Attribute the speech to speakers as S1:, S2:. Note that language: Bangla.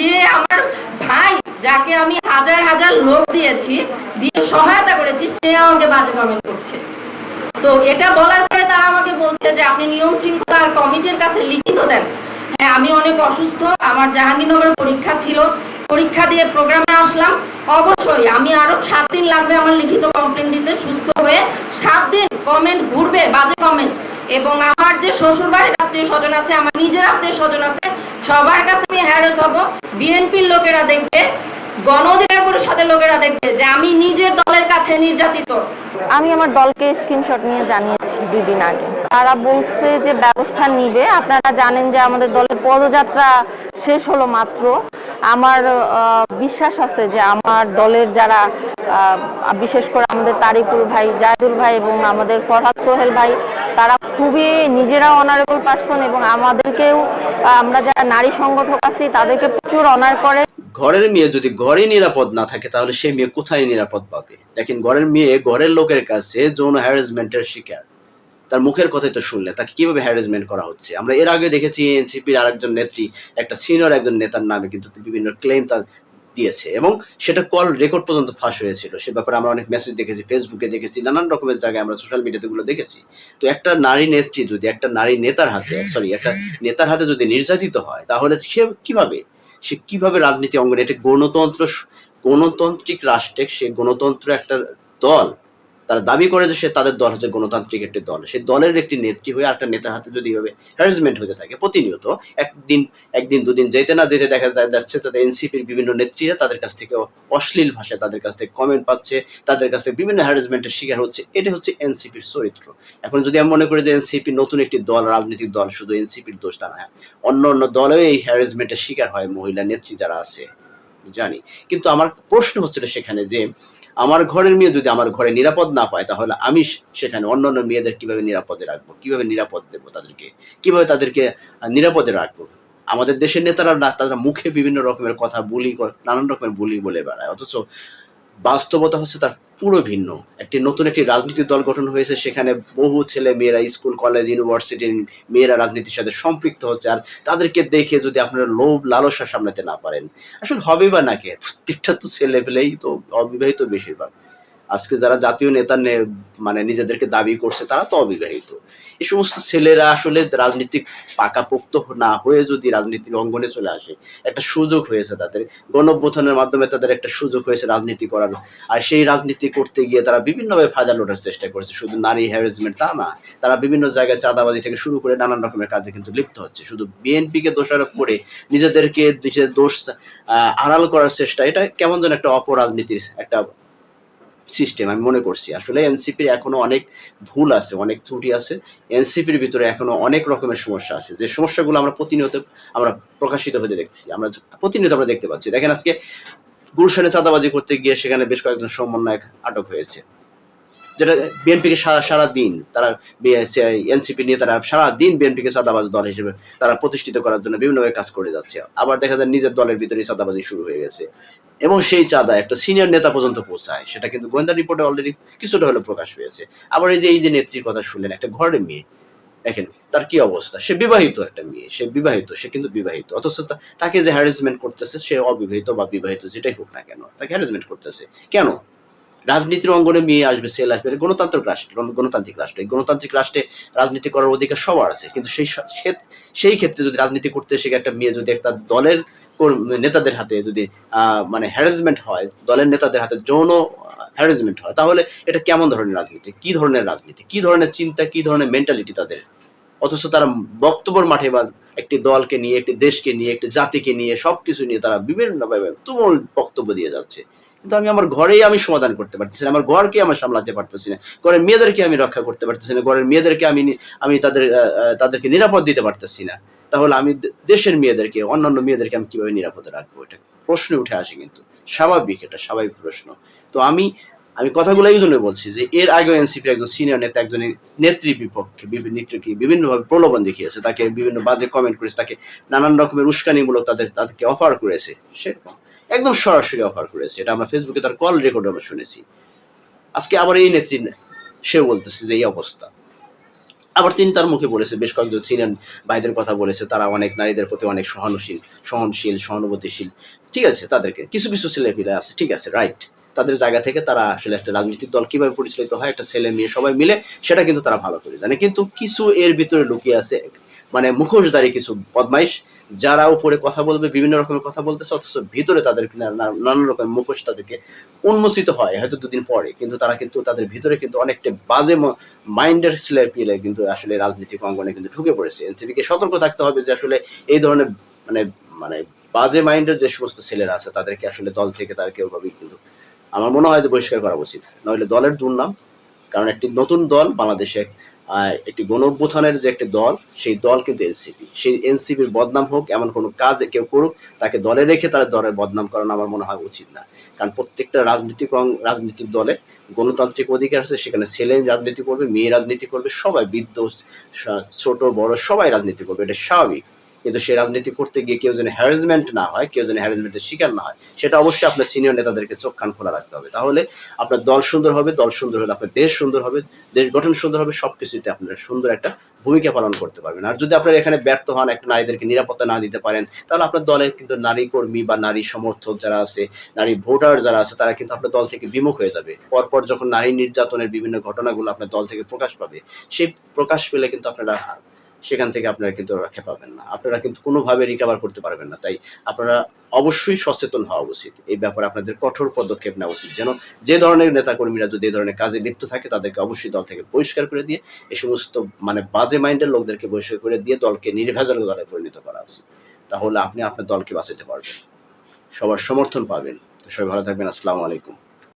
S1: যে আমার ভাই, যাকে আমি হাজার হাজার লোক দিয়েছি, দিয়ে সহায়তা করেছি, সে আমাকে বাজে কমেন্ট করছে। তো এটা বলার পরে তারা আমাকে বলছে যে, আপনি নিয়ম শৃঙ্খলা কমিটির কাছে লিখিত দেন। হ্যাঁ আমি অনেক অসুস্থ, আমার জাহাঙ্গীরনগরের পরীক্ষা ছিল। পরীক্ষা দিয়ে প্রোগ্রামে আসলাম। অবশ্যই আমি আরও সাত দিন লাগবে আমার লিখিত কমপ্লেন দিতে। সুস্থ হয়ে সাত দিন কমেন্ট ঘুরবে, বাজে কমেন্ট এবং আমার যে শ্বশুর বাড়ির আত্মীয় স্বজন আছে, আমার নিজের আত্মীয় স্বজন আছে সবার কাছে আমি হ্যারাস হব। বিএনপির লোকেরা দেখবে, গণ অধিকার লোকেরা দেখবে যে আমি নিজের দলের কাছে নির্যাতিত।
S2: আমি আমার দলকে স্ক্রিনশট নিয়ে জানিয়েছি দুই দিন আগে। তারা বলছে যে ব্যবস্থা নিবে। আপনারা জানেন যে আমাদের দলের পদযাত্রা শেষ হলো মাত্র। আমার বিশ্বাস আছে যে আমার দলের যারা বিশেষ করে আমাদের তারিকুল ভাই, জায়দুল ভাই এবং আমাদের ফরহাদ সোহেল ভাই খুবই নিজেরা অনারেবল পার্সন এবং আমাদেরকেও, আমরা যারা নারী সংগঠক আছি, তাদেরকে প্রচুর অনার করে।
S3: ঘরের মেয়ে যদি ঘরে নিরাপদ না থাকে, তাহলে সেই মেয়ে কোথায় নিরাপদ পাবে? দেখেন, ঘরের মেয়ে ঘরের লোকের কাছে যৌন হ্যারাসমেন্টের শিকার। তার মুখের কথাই তো শুনলে, তাকে কীভাবে হ্যারাসমেন্ট করা হচ্ছে? আমরা এর আগে দেখেছি এনসিপির আরেকজন নেত্রী, একটা সিনিয়র একজন নেতার নামে, কিন্তু বিভিন্ন ক্লেম তার দিয়েছে এবং সেটা কল রেকর্ড পর্যন্ত ফাঁস হয়েছিল। সে ব্যাপারে আমরা অনেক মেসেজ দেখেছি ফেসবুকে দেখেছি, নানান রকমের জায়গায় আমরা সোশ্যাল মিডিয়াতে গুলো দেখেছি। তো একটা নারী নেত্রী যদি, একটা নারী নেতার হাতে সরি একটা নেতার হাতে যদি নির্যাতিত হয়, তাহলে সে কীভাবে? সে কীভাবে রাজনীতি অঙ্গনে? এটা গণতন্ত্র গণতান্ত্রিক রাষ্ট্রে সে গণতন্ত্র একটা দল তারা দাবি করে যে সে তাদের দল হচ্ছে গণতান্ত্রিক একটি দল। সেই দলের একটি নেত্রী হয়ে একটা নেতার হাতে যদি এভাবে হ্যারাসমেন্ট হতে থাকে, প্রতিনিয়ত একদিন একদিন, দুদিন যেতে না যেতে দেখা যাচ্ছে তাদের এনসিপির বিভিন্ন নেত্রীরা তাদের কাছ থেকে অশ্লীল ভাষায় তাদের কাছ থেকে কমেন্ট পাচ্ছে, তাদের কাছ থেকে বিভিন্ন হ্যারাসমেন্টের শিকার হচ্ছে। এটা হচ্ছে এনসিপির চরিত্র। এখন যদি আমি মনে করি যে এনসিপি নতুন একটি দল, রাজনৈতিক দল, শুধু এনসিপির দোষ তা না অন্য অন্য দলেও এই হ্যারাসমেন্টের শিকার হয় মহিলা নেত্রী যারা আছে, জানি। কিন্তু আমার প্রশ্ন হচ্ছিল সেখানে যে আমার ঘরের মেয়ে যদি আমার ঘরে নিরাপদ না পায়, তাহলে আমি সেখানে অন্য অন্য মেয়েদের কীভাবে নিরাপদে রাখব? কীভাবে নিরাপদ দেবো তাদেরকে? কীভাবে তাদেরকে নিরাপদে রাখব? আমাদের দেশের নেতারা তারা মুখে বিভিন্ন রকমের কথা বলি, নানান রকমের বলি বলে বেড়ায়। অথচ বাস্তবতা হচ্ছে তার পুরো ভিন্ন। একটি নতুন একটি রাজনীতি দল গঠন হয়েছে, সেখানে বহু ছেলে মেয়েরা স্কুল, কলেজ ইউনিভার্সিটির মেয়েরা রাজনীতির সাথে সম্পৃক্ত হচ্ছে আর তাদেরকে দেখে যদি আপনারা লোভ, লালসা সামলাতে না পারেন, আসলে হবে বা নাকি প্রত্যেকটা তো ছেলে পেলেই তো অবিবাহিত বেশিরভাগ। আজকে যারা জাতীয় নেতা মানে নিজেদেরকে দাবি করছে, তারা তো অবিবাহিত। এই সমস্ত ছেলেরা আসলে রাজনীতিক পাকাপোক্ত না হয়ে যদি রাজনীতির অঙ্গনে চলে আসে, একটা সুযোগ হয়েছে তাদের। গণঅভ্যুত্থানের মাধ্যমে তাদের একটা সুযোগ হয়েছে রাজনীতি করার। আর সেই রাজনীতি করতে গিয়ে তারা বিভিন্নভাবে ফায়দা লোটার চেষ্টা করেছে। শুধু নারী হ্যারাসমেন্ট তা না, তারা বিভিন্ন জায়গায় চাঁদাবাজি থেকে শুরু করে নানান রকমের কাজে কিন্তু লিপ্ত হচ্ছে। শুধু বিএনপিকে দোষারোপ করে নিজেদেরকে নিজেদের দোষ আড়াল করার চেষ্টা, এটা কেমন যেন একটা অপরাজনীতির একটা সিস্টেম আমি মনে করছি। আসলে এনসিপির এখনও অনেক ভুল আছে, অনেক ত্রুটি আছে। এনসিপির ভিতরে এখনও অনেক রকমের সমস্যা আছে। যে সমস্যাগুলো আমরা প্রতিনিয়ত, আমরা প্রকাশিত হতে দেখছি, আমরা প্রতিনিয়ত আমরা দেখতে পাচ্ছি। দেখেন আজকে গুলশানে চাঁদাবাজি করতে গিয়ে সেখানে বেশ কয়েকজন সমন্বয়ক আটক হয়েছে। যেটা বিএনপিকে সারা সারা দিন তারা এনসিপি নিয়ে তারা সারা দিন বিএনপিকে চাঁদাবাজ দল হিসেবে তারা প্রতিষ্ঠিত করার জন্য বিভিন্নভাবে কাজ করে যাচ্ছে। আবার দেখা যায় নিজের দলের ভিতরে চাঁদাবাজি শুরু হয়ে গেছে। এবং সেই চাঁদা একটা সিনিয়র নেতা পর্যন্ত পৌঁছায়। সেটা কিন্তু গোয়েন্দা রিপোর্টে অলরেডি কিছুটা হলে প্রকাশ পেয়েছে। আবার এই যে এই যে নেত্রীর কথা শুনলেন, একটা ঘরের মেয়ে, দেখেন তার কি অবস্থা? সে বিবাহিত একটা মেয়ে, সে বিবাহিত, সে কিন্তু বিবাহিত। অথচ তাকে যে হ্যারাসমেন্ট করতেছে, সে অবিবাহিত বা বিবাহিত, যেটাই হোক না কেন, তাকে হ্যারাসমেন্ট করতেছে। কেন? রাজনীতির অঙ্গনে মেয়ে আসবে আসবে, এটা গণতান্ত্রিক রাষ্ট্র গণতান্ত্রিক রাষ্ট্র। এই গণতান্ত্রিক রাষ্ট্রে রাজনীতি করার অধিকার সবার আছে। কিন্তু সেই সেই ক্ষেত্রে যদি রাজনীতি করতে এসে একটা মেয়ে যদি একটা দলের নেতাদের হাতে যদি মানে হ্যারাসমেন্ট হয়, দলের নেতাদের হাতে যৌন হ্যারাসমেন্ট হয়, তাহলে এটা কেমন ধরনের রাজনীতি? কি ধরনের রাজনীতি? কি ধরনের চিন্তা, কি ধরনের মেন্টালিটি তাদের? অথচ তারা বক্তব্যের মাঠে বা একটি দলকে নিয়ে, একটি দেশকে নিয়ে, একটি জাতিকে নিয়ে, সবকিছু নিয়ে তারা বিভিন্নভাবে তুমুল বক্তব্য দিয়ে যাচ্ছে। কিন্তু আমি আমার ঘরেই আমি সমাধান করতে পারতেছি না, আমার ঘরকে আমি সামলাতে পারতেছি না, ঘরের মেয়েদেরকে আমি রক্ষা করতে পারতেছি না, ঘরের মেয়েদেরকে আমি আমি তাদের তাদেরকে নিরাপদ দিতে পারতেছি না। তাহলে আমি দেশের মেয়েদেরকে, অন্যান্য মেয়েদেরকে আমি কীভাবে নিরাপদে রাখব? এটা প্রশ্ন উঠে আসে কিন্তু। স্বাভাবিক, এটা স্বাভাবিক প্রশ্ন। তো আমি আমি কথাগুলো এই জন্য বলছি যে এর আগে এনসিপি একজন সিনিয়র নেতা একজন নেত্রী বিপক্ষে নেত্রীকে বিভিন্নভাবে প্রলোভন দেখিয়েছে, তাকে বিভিন্ন বাজে কমেন্ট করেছে, তাকে নানান রকমের উস্কানিমূলক তাদের, তাদেরকে অফার করেছে, সেরকম। একদম সরাসরি অফার করেছে। এটা আমরা ফেসবুকে তার কল রেকর্ড আমরা শুনেছি। আজকে আবার এই নেত্রী সে বলতেছে যে এই অবস্থা। আবার তিনি তার মুখে বলেছে, বেশ কয়েকজন সিনিয়র ভাইদের কথা বলেছে, তারা অনেক নারীদের প্রতি অনেক সহানুশীল, সহনশীল, সহানুভূতিশীল। ঠিক আছে, তাদেরকে, কিছু কিছু ছেলেপিলে আছে, ঠিক আছে রাইট তাদের জায়গা থেকে তারা আসলে একটা রাজনৈতিক দল কীভাবে পরিচালিত হয়, একটা ছেলে মেয়ে সবাই মিলে সেটা কিন্তু তারা ভালো করে জানে। কিন্তু কিছু এর ভিতরে লুকিয়ে আছে মানে মুখোশধারী কিছু বদমাইশ, যারা উপরে কথা বলবে, বিভিন্ন রকমের কথা বলতেছে, অথচ ভিতরে তাদের নানান রকম মুখোশ তাদেরকে উন্মোচিত হয়, হয়তো দুদিন পরে। কিন্তু তারা কিন্তু তাদের ভিতরে কিন্তু অনেকটা বাজে মাইন্ডের ছেলে পেলে কিন্তু আসলে রাজনৈতিক অঙ্গনে কিন্তু ঢুকে পড়েছে। এনসিপি কে সতর্ক থাকতে হবে যে আসলে এই ধরনের মানে মানে বাজে মাইন্ডের যে সমস্ত ছেলেরা আছে, তাদেরকে আসলে দল থেকে তার কেউ ভাবেই কিন্তু আমার মনে হয় যে বহিষ্কার করা উচিত। নইলে দলের দুর্নাম, কারণ একটি নতুন দল বাংলাদেশে একটি গণ যে একটি দল, সেই দল কিন্তু এনসিপি সেই এনসিপির বদনাম হোক, এমন কোনো কাজ কেউ করুক, তাকে দলে রেখে তার দলের বদনাম করানো আমার মনে হয় উচিত না। কারণ প্রত্যেকটা রাজনৈতিক রাজনৈতিক দলে গণতান্ত্রিক অধিকার আছে, সেখানে ছেলে রাজনীতি করবে, মেয়ে রাজনীতি করবে, সবাই বৃদ্ধ, ছোট, বড়, সবাই রাজনীতি করবে, এটা স্বাভাবিক। কিন্তু সেই রাজনীতি করতে গিয়ে কেউ যেন হ্যারাসমেন্ট না হয়, কেউ যেন হ্যারাসমেন্টের শিকার না হয়, সেটা অবশ্যই আপনার সিনিয়র নেতাদেরকে চোখ কান খোলা রাখতে হবে। তাহলে আপনার দল সুন্দর হবে, দল সুন্দর হলে আপনার দেশ সুন্দর হবে, দেশ গঠন সুন্দর হবে, সবকিছুতে আপনারা সুন্দর একটা ভূমিকা পালন করতে পারবেন। আর যদি আপনারা এখানে ব্যর্থ হন, একটা নারীদেরকে নিরাপত্তা না দিতে পারেন, তাহলে আপনার দলে কিন্তু নারী কর্মী বা নারী সমর্থক যারা আছে, নারী ভোটার যারা আছে, তারা কিন্তু আপনার দল থেকে বিমুখ হয়ে যাবে। পরপর যখন নারী নির্যাতনের বিভিন্ন ঘটনাগুলো আপনার দল থেকে প্রকাশ পাবে, সেই প্রকাশ পেলে কিন্তু আপনারা সেখান থেকে আপনারা কিন্তু রক্ষা পাবেন না। আপনারা কিন্তু কোনোভাবে রিকভার করতে পারবেন না। তাই আপনারা অবশ্যই সচেতন হওয়া উচিত। এই ব্যাপারে আপনাদের কঠোর পদক্ষেপ নেওয়া উচিত। যেন যে ধরনের নেতাকর্মীরা যদি এই ধরনের কাজে লিপ্ত থাকে, তাদেরকে অবশ্যই দল থেকে পরিষ্কার করে দিয়ে এই সমস্ত মানে বাজে মাইন্ডের লোকদেরকে পরিষ্কার করে দিয়ে দলকে নির্ভেজাল দলে পরিণত করা উচিত। তাহলে আপনি আপনার দলকে বাঁচাতে পারবেন। সবার সমর্থন পাবেন। সবাই ভালো থাকবেন। আসসালামু আলাইকুম।